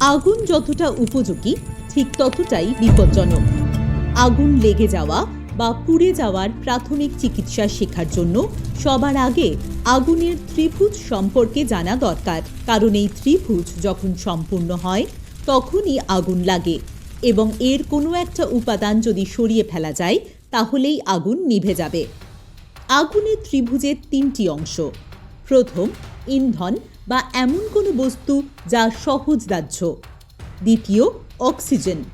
আগুন যতটা উপযোগী, ঠিক ততটাই বিপজ্জনক। আগুন লেগে যাওয়া বা পুড়ে যাওয়ার প্রাথমিক চিকিৎসা শেখার জন্য সবার আগে আগুনের ত্রিভুজ সম্পর্কে জানা দরকার। কারণ এই ত্রিভুজ যখন সম্পূর্ণ হয়, তখনই আগুন লাগে এবং এর কোনো একটা উপাদান যদি সরিয়ে ফেলা যায়, তাহলেই আগুন নিভে যাবে। আগুনের ত্রিভুজের তিনটি অংশ। প্রথম ইন্ধন বা এমন কোনো বস্তু যা সহজ সহজদাহ্য দ্বিতীয়, অক্সিজেন।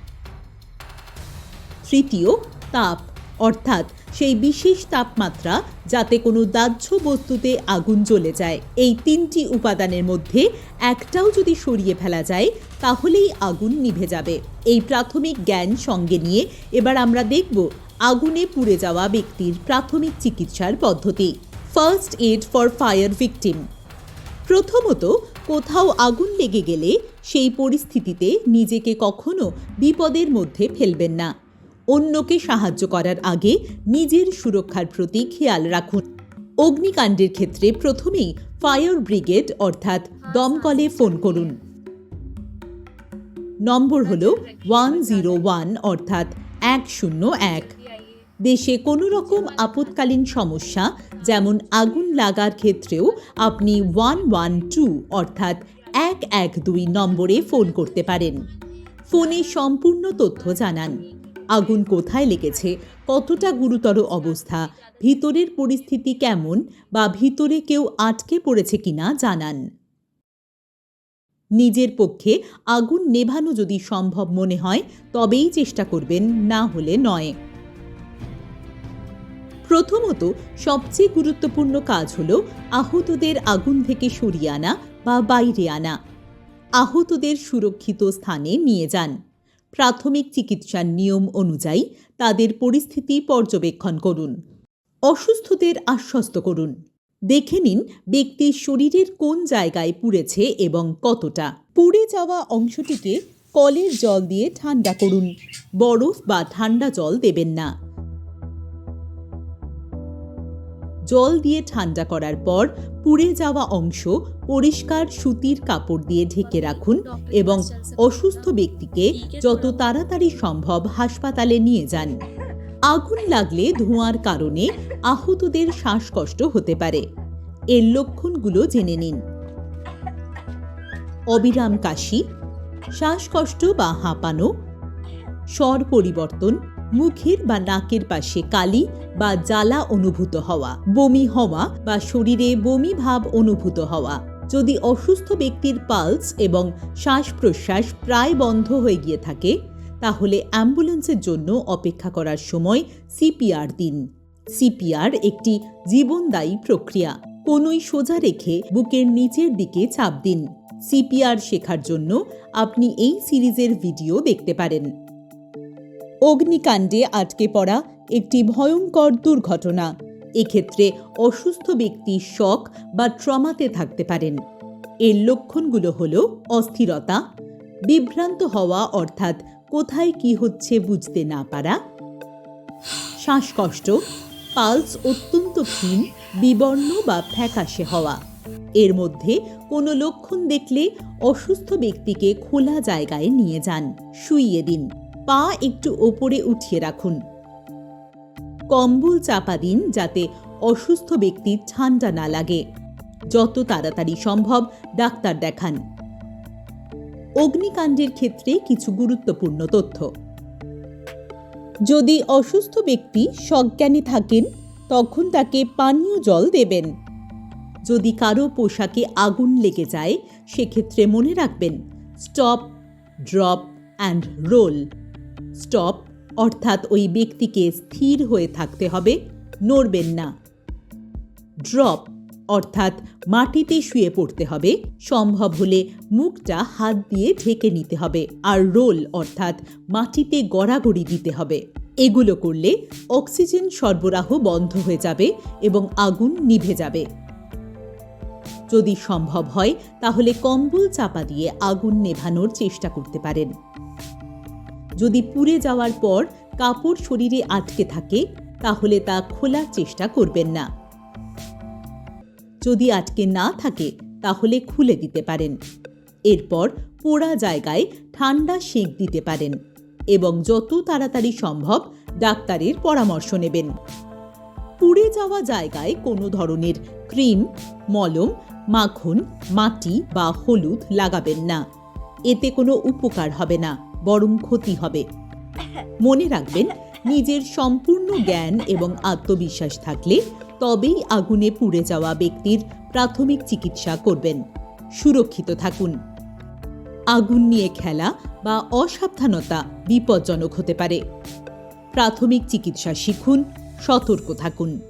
তৃতীয়, তাপ। অর্থাৎ সেই বিশেষ তাপমাত্রা যাতে কোনো দাহ্য বস্তুতে আগুন জ্বলে যায়। এই তিনটি উপাদানের মধ্যে একটাও যদি সরিয়ে ফেলা যায়, তাহলেই আগুন নিভে যাবে। এই প্রাথমিক জ্ঞান সঙ্গে নিয়ে এবার আমরা দেখব আগুনে পুড়ে যাওয়া ব্যক্তির প্রাথমিক চিকিৎসার পদ্ধতি। First aid for fire victim প্রথমত, কোথাও আগুন লেগে গেলে সেই পরিস্থিতিতে নিজেকে কখনো বিপদের মধ্যে ফেলবেন না। অন্যকে সাহায্য করার আগে নিজের সুরক্ষার প্রতি খেয়াল রাখুন। অগ্নিকাণ্ডের ক্ষেত্রে প্রথমেই ফায়ার ব্রিগেড অর্থাৎ দমকলে ফোন করুন। নম্বর হল ওয়ান জিরো ওয়ান অর্থাৎ এক শূন্য এক। দেশে কোনো রকম আপৎকালীন সমস্যা যেমন আগুন লাগার ক্ষেত্রেও আপনি ওয়ান ওয়ান টু অর্থাৎ এক এক দুই নম্বরে ফোন করতে পারেন। ফোনে সম্পূর্ণ তথ্য জানান। আগুন কোথায় লেগেছে কতটা গুরুতর অবস্থা ভিতরের পরিস্থিতি কেমন বা ভিতরে কেউ আটকে পড়েছে কিনা জানান। নিজের পক্ষে আগুন নেভানো যদি সম্ভব মনে হয় তবেই চেষ্টা করবেন না হলে নয়। প্রথমত সবচেয়ে গুরুত্বপূর্ণ কাজ হল আহতদের আগুন থেকে সরিয়ে আনা বা বাইরে আনা। আহতদের সুরক্ষিত স্থানে নিয়ে যান। প্রাথমিক চিকিৎসার নিয়ম অনুযায়ী তাদের পরিস্থিতি পর্যবেক্ষণ করুন। অসুস্থদের আশ্বস্ত করুন। দেখে নিন ব্যক্তির শরীরের কোন জায়গায় পুড়েছে এবং কতটা। পুড়ে যাওয়া অংশটিকে কলের জল দিয়ে ঠান্ডা করুন। বরফ বা ঠান্ডা জল দেবেন না। জল দিয়ে ঠান্ডা করার পর পুড়ে যাওয়া অংশ পরিষ্কার সুতির কাপড় দিয়ে ঢেকে রাখুন এবং অসুস্থ ব্যক্তিকে যত তাড়াতাড়ি সম্ভব হাসপাতালে নিয়ে যান। আগুন লাগলে ধোঁয়ার কারণে আহতদের শ্বাসকষ্ট হতে পারে। এর লক্ষণগুলো জেনে নিন। অবিরাম কাশি, শ্বাসকষ্ট বা হাঁপানো, স্বর পরিবর্তন মুখের বা নাকের পাশে কালি বা জ্বালা অনুভূত হওয়া, বমি হওয়া বা শরীরে বমি ভাব অনুভূত হওয়া। যদি অসুস্থ ব্যক্তির পালস এবং শ্বাস প্রশ্বাস প্রায় বন্ধ হয়ে গিয়ে থাকে, তাহলে অ্যাম্বুলেন্সের জন্য অপেক্ষা করার সময় সিপিআর দিন। সিপিআর একটি জীবনদায়ী প্রক্রিয়া। কোনোই সোজা রেখে বুকের নিচের দিকে চাপ দিন। সিপিআর শেখার জন্য আপনি এই সিরিজের ভিডিও দেখতে পারেন। অগ্নিকাণ্ডে আটকে পড়া একটি ভয়ঙ্কর দুর্ঘটনা। এক্ষেত্রে অসুস্থ ব্যক্তি শক বা ট্রমাতে থাকতে পারেন। এর লক্ষণগুলো হল অস্থিরতা, বিভ্রান্ত হওয়া অর্থাৎ কোথায় কি হচ্ছে বুঝতে না পারা, শ্বাসকষ্ট, পালস অত্যন্ত ক্ষীণ, বিবর্ণ বা ফ্যাকাশে হওয়া। এর মধ্যে কোনো লক্ষণ দেখলে অসুস্থ ব্যক্তিকে খোলা জায়গায় নিয়ে যান, শুইয়ে দিন। পা একটু ওপরে উঠিয়ে রাখুন। কম্বল চাপা দিন যাতে অসুস্থ ব্যক্তির ঠান্ডা না লাগে। যত তাড়াতাড়ি সম্ভব ডাক্তার দেখান। অগ্নিকাণ্ডের ক্ষেত্রে কিছু গুরুত্বপূর্ণ তথ্য। যদি অসুস্থ ব্যক্তি সজ্ঞানে থাকেন, তখন তাকে পানীয় জল দেবেন। যদি কারও পোশাকে আগুন লেগে যায়, সেক্ষেত্রে মনে রাখবেন, stop, drop and roll. Stop, অর্থাৎ ওই ব্যক্তিকে স্থির হয়ে থাকতে হবে, নড়বেন না। ড্রপ, অর্থাৎ মাটিতে শুয়ে পড়তে হবে, সম্ভব হলে মুখটা হাত দিয়ে ঢেকে নিতে হবে, আর রোল, অর্থাৎ মাটিতে গড়াগড়ি দিতে হবে। এগুলো করলে অক্সিজেন সরবরাহ বন্ধ হয়ে যাবে এবং আগুন নিভে যাবে। যদি সম্ভব হয়, তাহলে কম্বল চাপা দিয়ে আগুন নেভানোর চেষ্টা করতে পারেন। যদি পুড়ে যাওয়ার পর কাপড় শরীরে আটকে থাকে, তাহলে তা খোলার চেষ্টা করবেন না। যদি আটকে না থাকে, তাহলে খুলে দিতে পারেন। এরপর পোড়া জায়গায় ঠান্ডা সেঁক দিতে পারেন এবং যত তাড়াতাড়ি সম্ভব ডাক্তারের পরামর্শ নেবেন। পুড়ে যাওয়া জায়গায় কোনো ধরনের ক্রিম, মলম, মাখন, মাটি বা হলুদ লাগাবেন না। এতে কোনো উপকার হবে না। বরং ক্ষতি হবে। মনে রাখবেন, নিজের সম্পূর্ণ জ্ঞান এবং আত্মবিশ্বাস থাকলে তবেই আগুনে পুড়ে যাওয়া ব্যক্তির প্রাথমিক চিকিৎসা করবেন। সুরক্ষিত থাকুন। আগুন নিয়ে খেলা বা অসাবধানতা বিপজ্জনক হতে পারে। প্রাথমিক চিকিৎসা শিখুন, সতর্ক থাকুন।